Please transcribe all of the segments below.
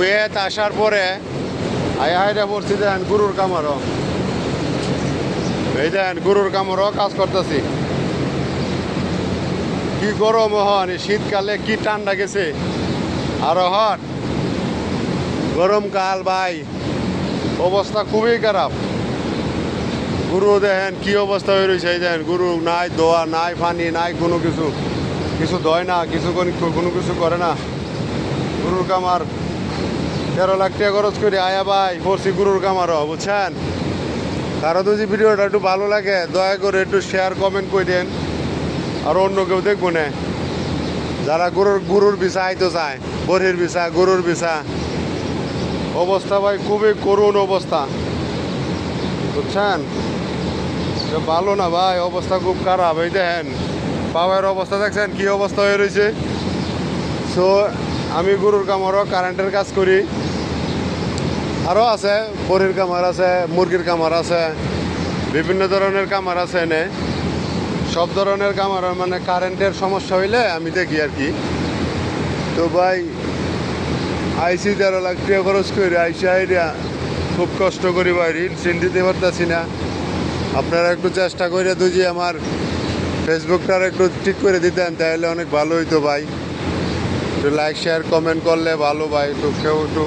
Kuwait আসার পরে I হাইরা পড়ছি দেন গুরুর কামারও এই দেন গুরুর কামারও কাজ করতেছি। কি গরম হন শীতকালে কি ঠান্ডা গেছে। আরও হট গরমকাল ভাই, অবস্থা খুবই খারাপ। গুরু দেখেন কি অবস্থা হয়ে রয়েছে এই দেখেন গুরু নাই, দোয়া নাই, পানি নাই, কোনো কিছু। কিছু দয় না, কিছু কোনো কিছু করে না। গুরুর কামার তেরো লাখ টাকা খরচ করে আয়া ভাই পড়ছি গুরুর কামারও বুঝছেন? কারও যদি ভিডিওটা একটু ভালো লাগে, দয়া করে একটু শেয়ার কমেন্ট করে দেন। আর অন্য কেউ দেখব না। যারা গরুর গরুর বিষা আইতো চায় বরির বিষা গরুর বিষা অবস্থা ভাই খুবই করুণ অবস্থা। বুঝছেন? ভালো না ভাই, অবস্থা খুব খারাপ, এই দেখেন। পাওয়ার অবস্থা দেখছেন, কি অবস্থা হয়ে রয়েছে? সো আমি গরুর কামারও কারেন্টের কাজ করি। আরও আছে পরির কামার আছে, মুরগির কামার আছে, বিভিন্ন ধরনের কামার আছে এনে। সব ধরনের কামার মানে কারেন্টের সমস্যা হইলে আমি দেখি আর কি। তো ভাই আইসি তেরো লাখ টাকা খরচ করি, আইসি আইডিয়া খুব কষ্ট করি ভাই, ঋণ সিন দিতে পারতেছি না। আপনারা একটু চেষ্টা করে দুজি আমার ফেসবুকটা একটু ঠিক করে দিতেন, তাহলে অনেক ভালো হইতো ভাই। একটু লাইক শেয়ার কমেন্ট করলে ভালো ভাই, একটু কেউ একটু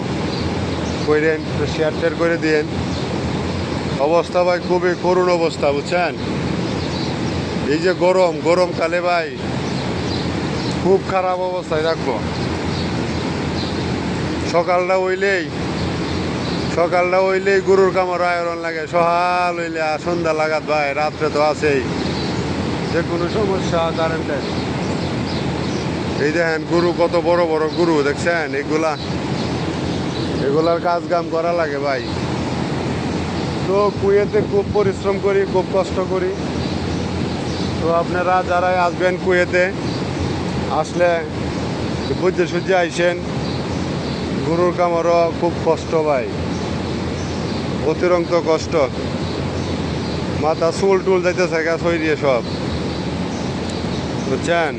করেন একটু শেয়ার টেয়ার করে দিয়েন অবস্থা ভাই খুবই করুণ অবস্থা, বুঝছেন? এই যে গরম গরমকালে ভাই, খুব খারাপ অবস্থায় রাখব সকালটা হইলেই সকালটা হইলেই গরুর কামড় আয়রন লাগে সকাল হইলে, আর সন্ধ্যা লাগাত ভাই, রাত্রে তো আছেই। যে কোনো সমস্যা কারেন্টের এই দেখেন গরু কত বড় বড় গরু, দেখছেন? এগুলা এগুলার কাজ কাম করা লাগে ভাই। তো কুয়েতে খুব পরিশ্রম করি, খুব কষ্ট করি। তো আপনারা যারাই আসবেন কুয়েতে, আসলে বুঝতে সুঝে আইসেন, গরুর কামড়ও খুব কষ্ট ভাই। অতিরিক্ত কষ্ট। মাথা চুল টুল যাইতেছে হয়ে দিয়ে সব। বুঝছেন?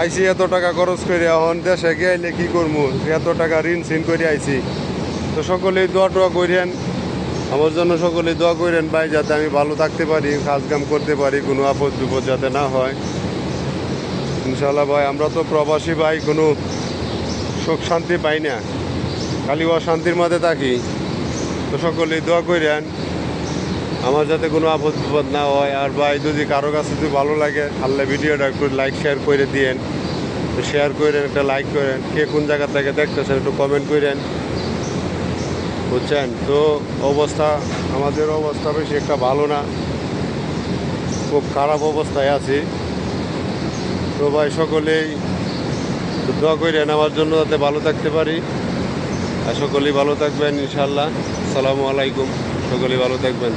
আইসি এত টাকা খরচ করে এখন দেশে গেলে কি করব এত টাকা ঋণ সিন করে আইসি। তো সকলেই দোয়া টোয়া করেন আমার জন্য সকলেই দোয়া করেন ভাই, যাতে আমি ভালো থাকতে পারি কাজ কাম করতে পারি, কোনো আপদ বিপদ যাতে না হয়। ইনশাল্লাহ ভাই, আমরা তো প্রবাসী, ভাই, কোনো সুখ শান্তি পাই না, খালি অশান্তির মধ্যে থাকি। তো সকলেই দোয়া করেন আমার যাতে কোনো আপদ বিপদ না হয়। আর ভাই, যদি কারও কাছে যদি ভালো লাগে, আল্লাহ ভিডিওটা একটু লাইক শেয়ার করে দিয়েন। শেয়ার করেন একটা লাইক করেন। কে কোন জায়গা থেকে দেখতেছেন, একটু কমেন্ট করেন বুঝছেন? তো অবস্থা, আমাদের অবস্থা বেশি একটা ভালো না। খুব খারাপ অবস্থায় আছি। তো ভাই, সকলেই দোয়া করেন আমার জন্য যাতে ভালো থাকতে পারি। আর সকলেই ভালো থাকবেন ইনশাল্লাহ সালামু আলাইকুম। সকলেই ভালো থাকবেন।